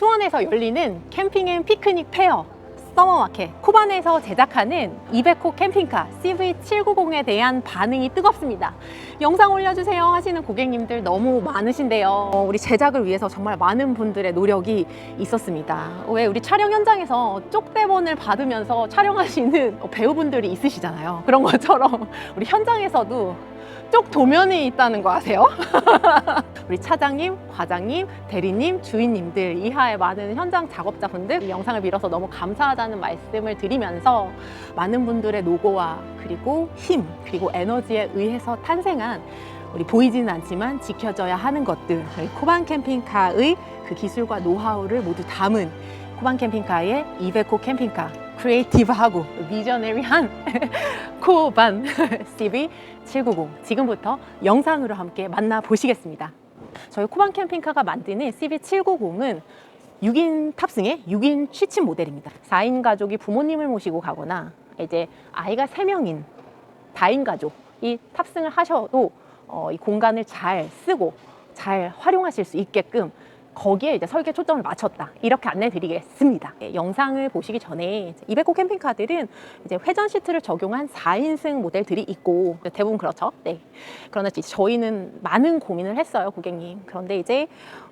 수원에서 열리는 캠핑 앤 피크닉 페어 서머마켓 코반에서 제작하는 200호 캠핑카 CV790에 대한 반응이 뜨겁습니다. 영상 올려주세요 하시는 고객님들 너무 많으신데요. 어, 우리 제작을 위해서 정말 많은 분들의 노력이 있었습니다. 왜 우리 촬영 현장에서 쪽대본을 받으면서 촬영하시는 배우분들이 있으시잖아요. 그런 것처럼 우리 현장에서도 쪽 도면이 있다는 거 아세요? 우리 차장님, 과장님, 대리님, 주인님들 이하의 많은 현장 작업자분들 이 영상을 빌어서 너무 감사하다는 말씀을 드리면서 많은 분들의 노고와 그리고 힘 그리고 에너지에 의해서 탄생한 우리 보이지는 않지만 지켜져야 하는 것들 코반 캠핑카의 그 기술과 노하우를 모두 담은 코반 캠핑카의 200호 캠핑카 크리에이티브하고 비저너리한 코반 CV790 지금부터 영상으로 함께 만나보시겠습니다. 저희 코반 캠핑카가 만드는 CV790은 6인 탑승의 6인 취침 모델입니다. 4인 가족이 부모님을 모시고 가거나 이제 아이가 3명인 다인 가족이 탑승을 하셔도 어, 이 공간을 잘 쓰고 잘 활용하실 수 있게끔 거기에 이제 설계 초점을 맞췄다 이렇게 안내 드리겠습니다 예, 영상을 보시기 전에 200호 캠핑카들은 이제 회전 시트를 적용한 4인승 모델들이 있고 대부분 그렇죠 네. 그러나 저희는 많은 고민을 했어요 고객님 그런데 이제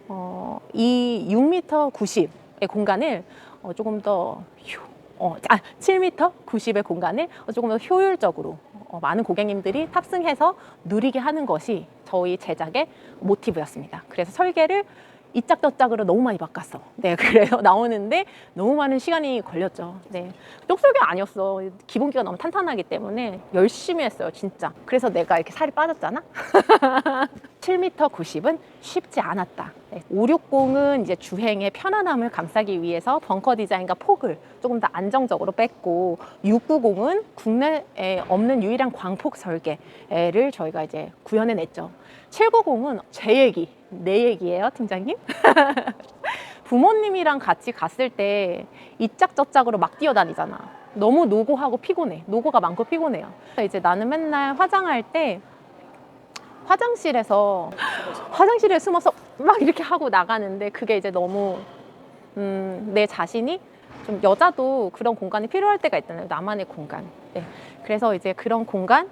어, 이 6m 90의 공간을 어, 조금 더 휴, 어, 아, 7m 90의 공간을 어, 조금 더 효율적으로 어, 많은 고객님들이 탑승해서 누리게 하는 것이 저희 제작의 모티브였습니다. 그래서 설계를 이짝저짝으로 너무 많이 바꿨어. 네, 그래서 나오는데 너무 많은 시간이 걸렸죠. 네. 똑설계 아니었어. 기본기가 너무 탄탄하기 때문에 열심히 했어요, 진짜. 그래서 내가 이렇게 살이 빠졌잖아? 7m 90은 쉽지 않았다. 네. 560은 이제 주행의 편안함을 감싸기 위해서 벙커 디자인과 폭을 조금 더 안정적으로 뺐고 690은 국내에 없는 유일한 광폭 설계를 저희가 이제 구현해냈죠. 790은 제 얘기, 내 얘기예요, 팀장님. 부모님이랑 같이 갔을 때 이 짝저짝으로 막 뛰어다니잖아. 너무 노고하고 피곤해. 노고가 많고 피곤해요. 이제 나는 맨날 화장할 때 화장실에서 화장실에 숨어서 막 이렇게 하고 나가는데 그게 이제 너무 음, 내 자신이 좀 여자도 그런 공간이 필요할 때가 있잖아요. 나만의 공간. 네. 그래서 이제 그런 공간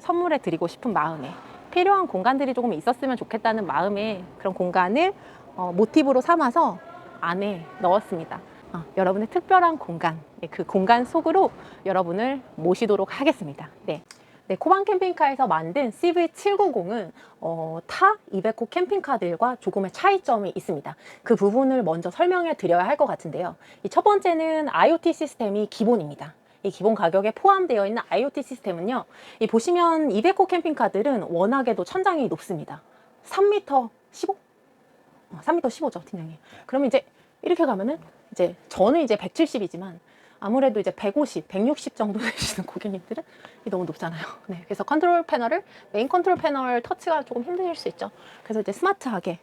선물해 드리고 싶은 마음에 필요한 공간들이 조금 있었으면 좋겠다는 마음에 그런 공간을 어, 모티브로 삼아서 안에 넣었습니다. 어, 여러분의 특별한 공간, 네, 그 공간 속으로 여러분을 모시도록 하겠습니다. 네. 네, 코반 캠핑카에서 만든 CV790은 어, 타 200호 캠핑카들과 조금의 차이점이 있습니다. 그 부분을 먼저 설명해 드려야 할 것 같은데요. 이첫 번째는 IoT 시스템이 기본입니다. 이 기본 가격에 포함되어 있는 IoT 시스템은요. 이 보시면 200호 캠핑카들은 워낙에도 천장이 높습니다. 3m 15? 어, 3m 15죠, 팀장님. 그러면 이제 이렇게 가면은 이제 저는 이제 170이지만 아무래도 이제 150, 160 정도 되시는 고객님들은 너무 높잖아요. 네, 그래서 컨트롤 패널을 메인 컨트롤 패널 터치가 조금 힘드실 수 있죠. 그래서 이제 스마트하게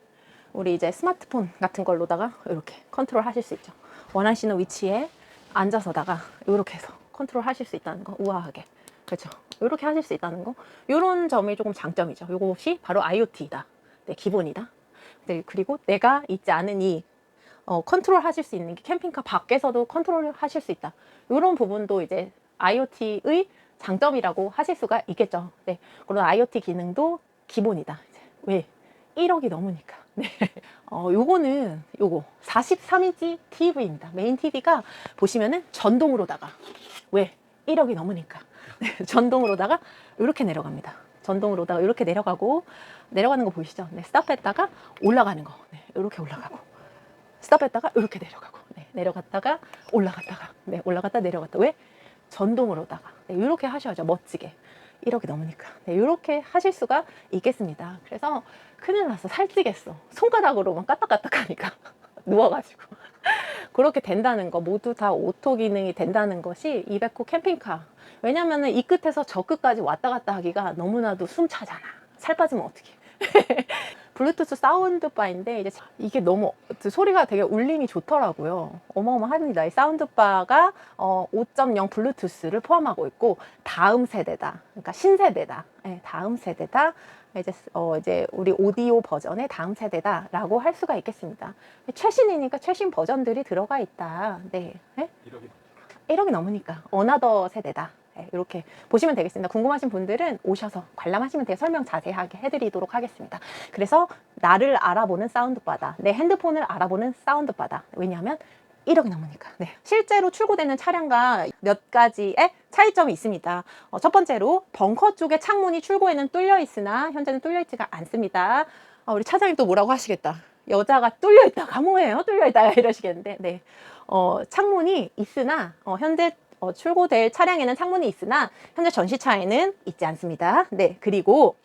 우리 이제 스마트폰 같은 걸로다가 이렇게 컨트롤 하실 수 있죠. 원하시는 위치에 앉아서다가 이렇게 해서 컨트롤 하실 수 있다는 거 우아하게 그렇죠. 이렇게 하실 수 있다는 거 이런 점이 조금 장점이죠. 이것이 바로 IoT다. 네, 기본이다. 네, 그리고 내가 있지 않은 이 어, 컨트롤 하실 수 있는 게 캠핑카 밖에서도 컨트롤 하실 수 있다. 이런 부분도 이제 IoT의 장점이라고 하실 수가 있겠죠. 네. 그런 IoT 기능도 기본이다. 이제 왜? 1억이 넘으니까. 네. 어, 요거는 요거 43인치 TV입니다. 메인 TV가 보시면은 전동으로다가 왜? 1억이 넘으니까. 네. 전동으로다가 이렇게 내려갑니다. 전동으로다가 이렇게 내려가고 내려가는 거 보이시죠? 네. 스탑했다가 올라가는 거. 네. 이렇게 올라가고 스탑했다가 이렇게 내려가고 네, 내려갔다가 올라갔다가 네, 올라갔다 내려갔다 왜 전동으로다가 네, 이렇게 하셔야죠 멋지게 1억이 넘으니까 네, 이렇게 하실 수가 있겠습니다 그래서 큰일 났어 살찌겠어 손가락으로만 까딱까딱 하니까 누워가지고 그렇게 된다는 거 모두 다 오토 기능이 된다는 것이 200호 캠핑카 왜냐면은 이 끝에서 저 끝까지 왔다 갔다 하기가 너무나도 숨차잖아 살 빠지면 어떻게 블루투스 사운드 바인데 이제 이게 너무 소리가 되게 울림이 좋더라고요. 어마어마합니다. 이 사운드 바가 어, 5.0 블루투스를 포함하고 있고 다음 세대다. 그러니까 신세대다. 네, 다음 세대다. 이제 어 이제 우리 오디오 버전의 다음 세대다라고 할 수가 있겠습니다. 최신이니까 최신 버전들이 들어가 있다. 네. 네? 1억이 1억이 넘으니까 어나더 세대다. 네, 이렇게 보시면 되겠습니다. 궁금하신 분들은 오셔서 관람하시면 돼요. 설명 자세하게 해드리도록 하겠습니다. 그래서 나를 알아보는 사운드 바다, 내 핸드폰을 알아보는 사운드 바다. 왜냐하면 1억이 넘으니까. 네. 실제로 출고되는 차량과 몇 가지의 차이점이 있습니다. 어, 첫 번째로 벙커 쪽에 창문이 출고에는 뚫려 있으나 현재는 뚫려 있지가 않습니다. 어, 우리 차장님 또 뭐라고 하시겠다. 여자가 뚫려 있다가 뭐예요? 뚫려 있다가 이러시겠는데, 네. 어, 창문이 있으나 어, 현재 어, 출고될 차량에는 창문이 있으나 현재 전시차에는 있지 않습니다. 네, 그리고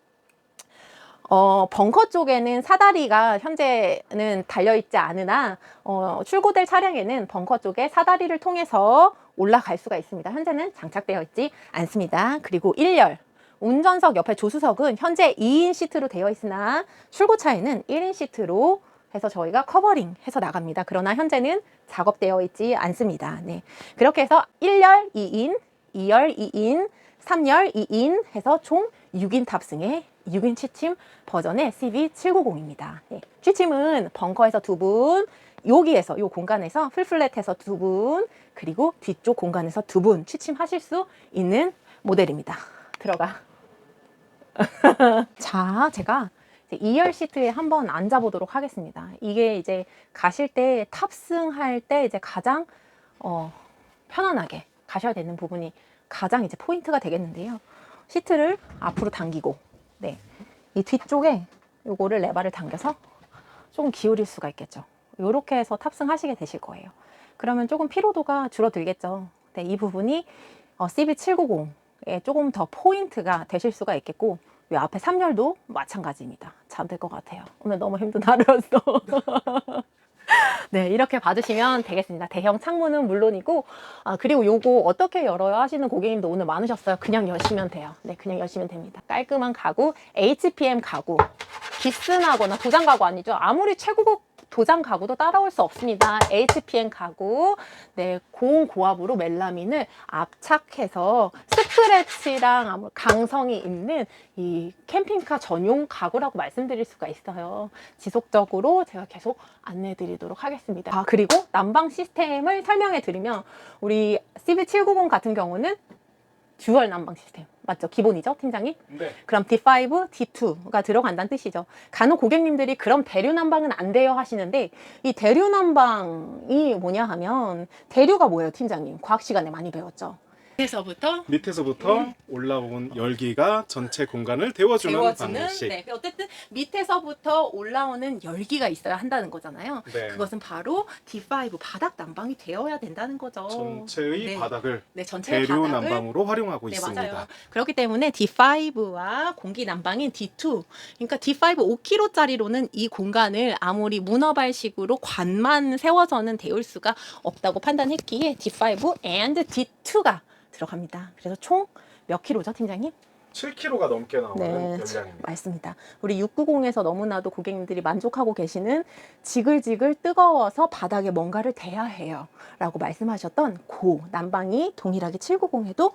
어, 벙커 쪽에는 사다리가 현재는 달려있지 않으나 어, 출고될 차량에는 벙커 쪽에 사다리를 통해서 올라갈 수가 있습니다. 현재는 장착되어 있지 않습니다. 그리고 1열 운전석 옆에 조수석은 현재 2인 시트로 되어 있으나 출고차에는 1인 시트로 해서 저희가 커버링 해서 나갑니다. 그러나 현재는 작업되어 있지 않습니다. 네. 그렇게 해서 1열 2인, 2열 2인, 3열 2인 해서 총 6인 탑승의 6인 취침 버전의 CV790입니다. 네. 취침은 벙커에서 두 분, 여기에서 이 공간에서 풀플랫에서 두 분, 그리고 뒤쪽 공간에서 두 분 취침하실 수 있는 모델입니다. 들어가. 자, 제가 이제 2열 시트에 한번 앉아보도록 하겠습니다. 이게 이제 가실 때 탑승할 때 이제 가장 어, 편안하게 가셔야 되는 부분이 가장 이제 포인트가 되겠는데요. 시트를 앞으로 당기고, 네. 이 뒤쪽에 요거를 레바를 당겨서 조금 기울일 수가 있겠죠. 요렇게 해서 탑승하시게 되실 거예요. 그러면 조금 피로도가 줄어들겠죠. 네, 이 부분이 어, CB790에 조금 더 포인트가 되실 수가 있겠고, 이 앞에 3열도 마찬가지입니다. 참될것 같아요. 오늘 너무 힘든 하루였어. 네, 이렇게 봐주시면 되겠습니다. 대형 창문은 물론이고, 아, 그리고 요거 어떻게 열어야 하시는 고객님도 오늘 많으셨어요. 그냥 여시면 돼요. 네, 그냥 여시면 됩니다. 깔끔한 가구, HPM 가구, 기스나거나 도장 가구 아니죠. 아무리 최고급 도장 가구도 따라올 수 없습니다. HPM 가구, 네, 고온고압으로 멜라민을 압착해서 스크래치랑 강성이 있는 이 캠핑카 전용 가구라고 말씀드릴 수가 있어요. 지속적으로 제가 계속 안내해 드리도록 하겠습니다. 아, 그리고 난방 시스템을 설명해 드리면 우리 CB790 같은 경우는 듀얼 난방 시스템. 맞죠? 기본이죠, 팀장님? 네. 그럼 D5, D2가 들어간다는 뜻이죠. 간혹 고객님들이 그럼 대류 난방은 안 돼요 하시는데 이 대류 난방이 뭐냐 하면 대류가 뭐예요, 팀장님? 과학 시간에 많이 배웠죠. 그래서부터 밑에서부터 올라온 열기가 전체 공간을 데워주는 데워주는 방식. 네. 어쨌든 밑에서부터 올라오는 열기가 있어야 한다는 거잖아요. 네. 그것은 바로 D5 바닥 난방이 되어야 된다는 거죠. 전체의 네. 바닥을 네, 전체의 대류 바닥을 난방으로 활용하고 네, 있습니다. 맞아요. 그렇기 때문에 D5와 공기 난방인 D2, 그러니까 D5 5kg짜리로는 이 공간을 아무리 문어발식으로 관만 세워서는 데울 수가 없다고 판단했기에 D5 and D2가 들어갑니다. 그래서 총 몇 킬로죠, 팀장님? 7kg가 넘게 나오는 네, 연량입니다. 맞습니다. 우리 690에서 너무나도 고객님들이 만족하고 계시는 지글지글 뜨거워서 바닥에 뭔가를 대야 해요. 라고 말씀하셨던 고 난방이 동일하게 790에도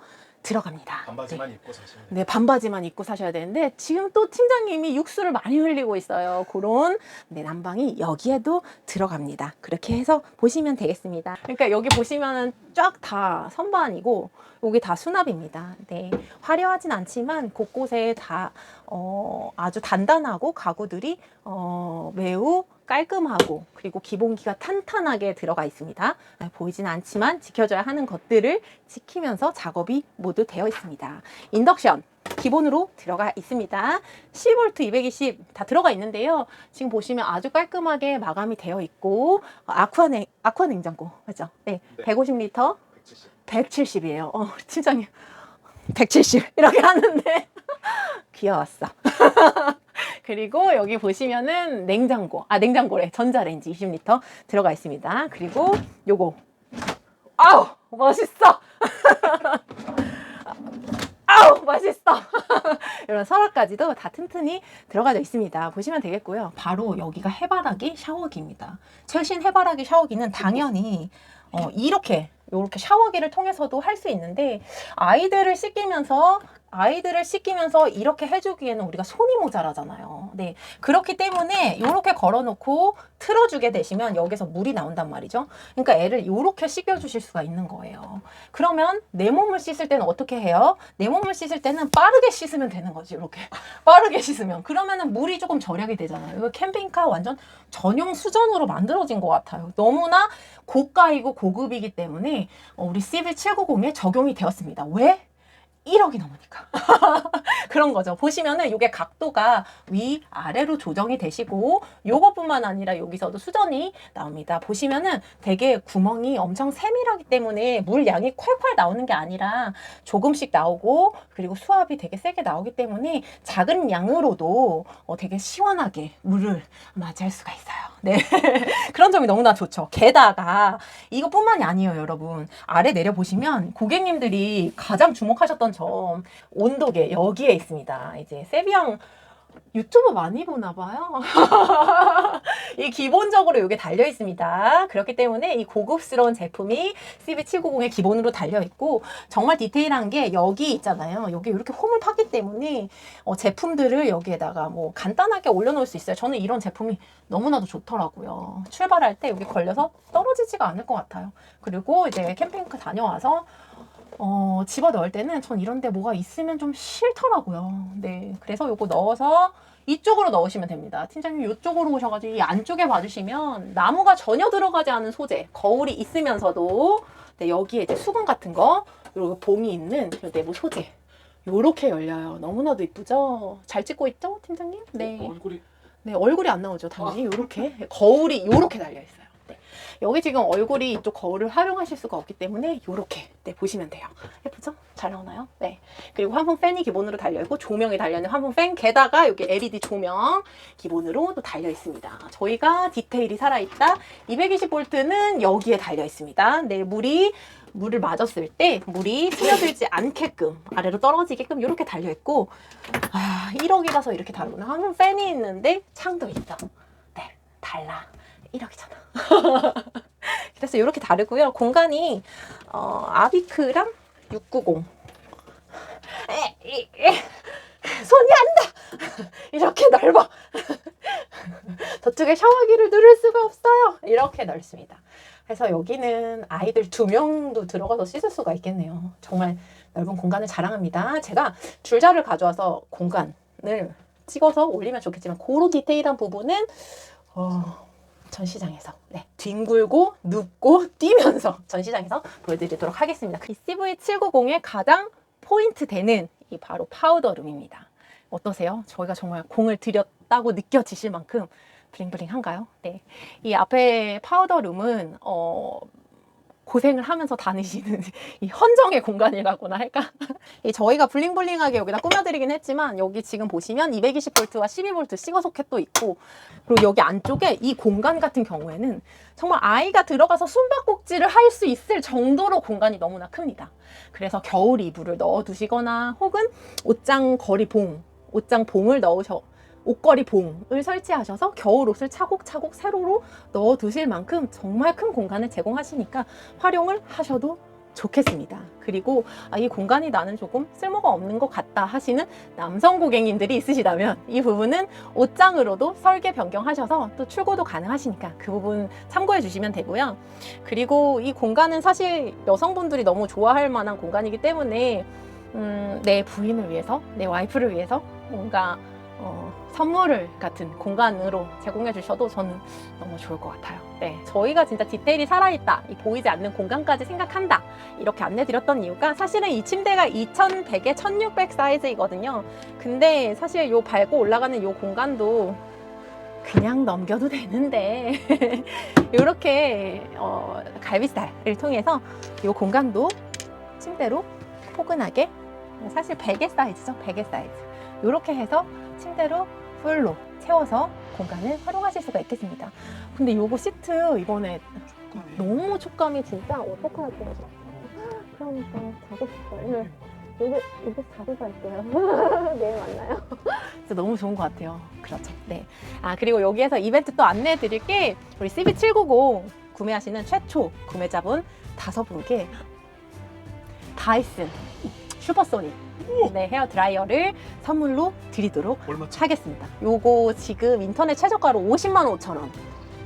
들어갑니다. 반바지만 입고 사시면 네, 반바지만 입고 사셔야 되는데 지금 또 팀장님이 육수를 많이 흘리고 있어요. 그런 네, 난방이 여기에도 들어갑니다. 그렇게 해서 보시면 되겠습니다. 그러니까 여기 보시면은 쫙 다 선반이고 여기 다 수납입니다. 네, 화려하진 않지만 곳곳에 다 어, 아주 단단하고 가구들이 어, 매우 깔끔하고 그리고 기본기가 탄탄하게 들어가 있습니다. 네, 보이진 않지만 지켜줘야 하는 것들을 지키면서 작업이 모두 되어 있습니다. 인덕션 기본으로 들어가 있습니다. 10V 220 다 들어가 있는데요. 지금 보시면 아주 깔끔하게 마감이 되어 있고 어, 아쿠아 냉 아쿠아 냉장고 맞죠? 네, 네. 150리터 170. 170 이에요. 어, 팀장님 170 이렇게 하는데 귀여웠어. 그리고 여기 보시면은 냉장고, 아 냉장고래 전자레인지 20리터 들어가 있습니다. 그리고 요거 아우 멋있어. 아우 맛있어. 이런 서랍까지도 다 튼튼히 들어가져 있습니다. 보시면 되겠고요. 바로 여기가 해바라기 샤워기입니다. 최신 해바라기 샤워기는 당연히 어, 이렇게 이렇게 샤워기를 통해서도 할 수 있는데 아이들을 씻기면서 아이들을 씻기면서 이렇게 해주기에는 우리가 손이 모자라잖아요. 네. 그렇기 때문에 이렇게 걸어놓고 틀어주게 되시면 여기서 물이 나온단 말이죠. 그러니까 애를 이렇게 씻겨주실 수가 있는 거예요. 그러면 내 몸을 씻을 때는 어떻게 해요? 내 몸을 씻을 때는 빠르게 씻으면 되는 거지. 이렇게 빠르게 씻으면 그러면은 물이 조금 절약이 되잖아요. 이거 캠핑카 완전 전용 수전으로 만들어진 것 같아요. 너무나 고가이고 고급이기 때문에 어, 우리 CB790에 적용이 되었습니다. 왜? 1억이 넘으니까. 그런 거죠. 보시면은 이게 각도가 위 아래로 조정이 되시고 요것뿐만 아니라 여기서도 수전이 나옵니다. 보시면은 되게 구멍이 엄청 세밀하기 때문에 물 양이 콸콸 나오는 게 아니라 조금씩 나오고 그리고 수압이 되게 세게 나오기 때문에 작은 양으로도 어, 되게 시원하게 물을 맞이할 수가 있어요. 네. 그런 점이 너무나 좋죠. 게다가 이것뿐만이 아니에요, 여러분. 아래 내려 보시면 고객님들이 가장 주목하셨던 점 온도계 여기에 있습니다. 이제 세비양 유튜브 많이 보나 봐요. 이 기본적으로 이게 달려 있습니다. 그렇기 때문에 이 고급스러운 제품이 CB790의 기본으로 달려 있고 정말 디테일한 게 여기 있잖아요. 여기 이렇게 홈을 파기 때문에 어, 제품들을 여기에다가 뭐 간단하게 올려놓을 수 있어요. 저는 이런 제품이 너무나도 좋더라고요. 출발할 때 여기 걸려서 떨어지지가 않을 것 같아요. 그리고 이제 캠핑카 다녀와서 어, 집어 넣을 때는 전 이런 데 뭐가 있으면 좀 싫더라고요. 네. 그래서 요거 넣어서 이쪽으로 넣으시면 됩니다. 팀장님 이쪽으로 오셔가지고 이 안쪽에 봐주시면 나무가 전혀 들어가지 않은 소재, 거울이 있으면서도 네, 여기에 이제 수건 같은 거, 그리고 봉이 있는 요 내부 소재. 요렇게 열려요. 너무나도 이쁘죠? 잘 찍고 있죠, 팀장님? 네. 얼굴이 네, 얼굴이 안 나오죠, 당연히. 요렇게. 거울이 요렇게 달려 있어요. 네. 여기 지금 얼굴이 이쪽 거울을 활용하실 수가 없기 때문에 요렇게 네, 보시면 돼요. 예쁘죠? 잘 나오나요? 네. 그리고 환풍 팬이 기본으로 달려 있고 조명이 달려 있는 환풍 팬 게다가 여기 LED 조명 기본으로 또 달려 있습니다. 저희가 디테일이 살아 있다. 220V는 여기에 달려 있습니다. 네, 물이 물을 맞았을 때 물이 스며들지 않게끔 아래로 떨어지게끔 이렇게 달려 있고 아 1억이라서 이렇게 다르구나. 환풍 팬이 있는데 창도 있어. 네, 달라. 1억이잖아. 그래서 이렇게 다르고요. 공간이 어, 아비크랑 690. 에, 이, 이, 손이 안다. 이렇게 넓어. 저쪽에 샤워기를 누를 수가 없어요. 이렇게 넓습니다. 그래서 여기는 아이들 두 명도 들어가서 씻을 수가 있겠네요. 정말 넓은 공간을 자랑합니다. 제가 줄자를 가져와서 공간을 찍어서 올리면 좋겠지만 그런 디테일한 부분은 어, 전시장에서 네, 뒹굴고 눕고 뛰면서 전시장에서 보여드리도록 하겠습니다. 이 CV790의 가장 포인트 되는 이 바로 파우더 룸입니다. 어떠세요? 저희가 정말 공을 들였다고 느껴지실 만큼 블링블링한가요? 네. 이 앞에 파우더 룸은 어, 고생을 하면서 다니시는 이 헌정의 공간이라고나 할까? 이 저희가 블링블링하게 여기다 꾸며드리긴 했지만 여기 지금 보시면 220V와 12V 시거 소켓도 있고 그리고 여기 안쪽에 이 공간 같은 경우에는 정말 아이가 들어가서 숨바꼭질을 할 수 있을 정도로 공간이 너무나 큽니다. 그래서 겨울 이불을 넣어두시거나 혹은 옷장 거리 봉, 옷장 봉을 넣으셔 옷걸이 봉을 설치하셔서 겨울 옷을 차곡차곡 세로로 넣어 두실 만큼 정말 큰 공간을 제공하시니까 활용을 하셔도 좋겠습니다. 그리고 아, 이 공간이 나는 조금 쓸모가 없는 것 같다 하시는 남성 고객님들이 있으시다면 이 부분은 옷장으로도 설계 변경하셔서 또 출고도 가능하시니까 그 부분 참고해 주시면 되고요. 그리고 이 공간은 사실 여성분들이 너무 좋아할 만한 공간이기 때문에 음, 내 부인을 위해서, 내 와이프를 위해서 뭔가 어, 선물을 같은 공간으로 제공해 주셔도 저는 너무 좋을 것 같아요. 네. 저희가 진짜 디테일이 살아있다. 이 보이지 않는 공간까지 생각한다. 이렇게 안내 드렸던 이유가 사실은 이 침대가 2100에 1600 사이즈이거든요. 근데 사실 요 밟고 올라가는 요 공간도 그냥 넘겨도 되는데 이렇게 어, 갈비살을 통해서 이 공간도 침대로 포근하게 사실 베개 사이즈죠 베개 사이즈 이렇게 해서 침대로 풀로 채워서 공간을 활용하실 수가 있겠습니다. 근데 요거 시트 이번에 너무 촉감이 진짜 어떡할 것 같아요 그러니까 자고 싶어요. 네. 여기 여기 자고 갈게요. 내일 만나요. 진짜 너무 좋은 것 같아요. 그렇죠. 네. 아 그리고 여기에서 이벤트 또 안내해 드릴 게. 우리 CB790 구매하시는 최초 구매자분 다섯 분께 다이슨 슈퍼소닉 네, 헤어 드라이어를 선물로 드리도록 얼마치? 하겠습니다. 요거 지금 인터넷 최저가로 50만 5천 원.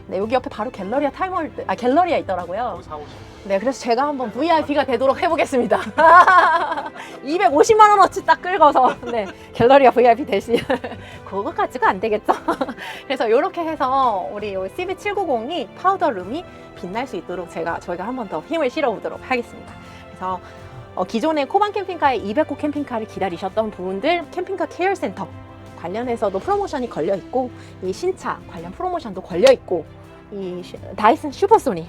네, 여기 옆에 바로 갤러리아 타임월드, 아 갤러리아 있더라고요. 4, 50. 네, 그래서 제가 한번 VIP가 되도록 해보겠습니다. 250만 원어치 딱 긁어서 네, 갤러리아 VIP 대신 그거 가지고 안 되겠죠. 그래서 이렇게 해서 우리 CB790이 파우더 룸이 빛날 수 있도록 제가 저희가 한 번 더 힘을 실어보도록 하겠습니다. 그래서 어, 기존에 코반 캠핑카의 200호 캠핑카를 기다리셨던 분들 캠핑카 케어 센터 관련해서도 프로모션이 걸려 있고 이 신차 관련 프로모션도 걸려 있고 이 슈- 다이슨 슈퍼소닉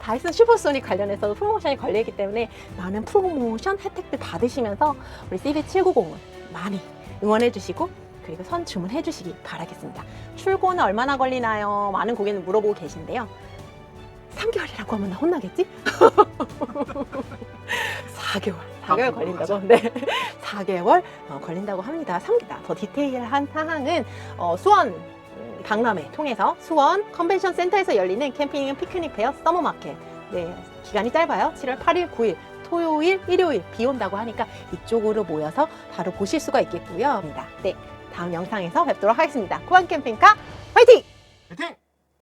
다이슨 슈퍼소닉 관련해서도 프로모션이 걸려 있기 때문에 많은 프로모션 혜택들 받으시면서 우리 CB790을 많이 응원해 주시고 그리고 선 주문해 주시기 바라겠습니다. 출고는 얼마나 걸리나요? 많은 고객님 물어보고 계신데요. 3개월이라고 하면 나 혼나겠지? 4개월. 4개월 걸린다고? 네. 4개월 어, 걸린다고 합니다. 3기다. 더 디테일한 사항은 어, 수원 음, 박람회 통해서 수원 컨벤션 센터에서 열리는 캠핑 피크닉 페어 서머 마켓. 네. 기간이 짧아요. 7월 8일, 9일. 토요일, 일요일 비 온다고 하니까 이쪽으로 모여서 바로 보실 수가 있겠고요. 네. 다음 영상에서 뵙도록 하겠습니다. 쿠안 캠핑카 화이팅! 화이팅!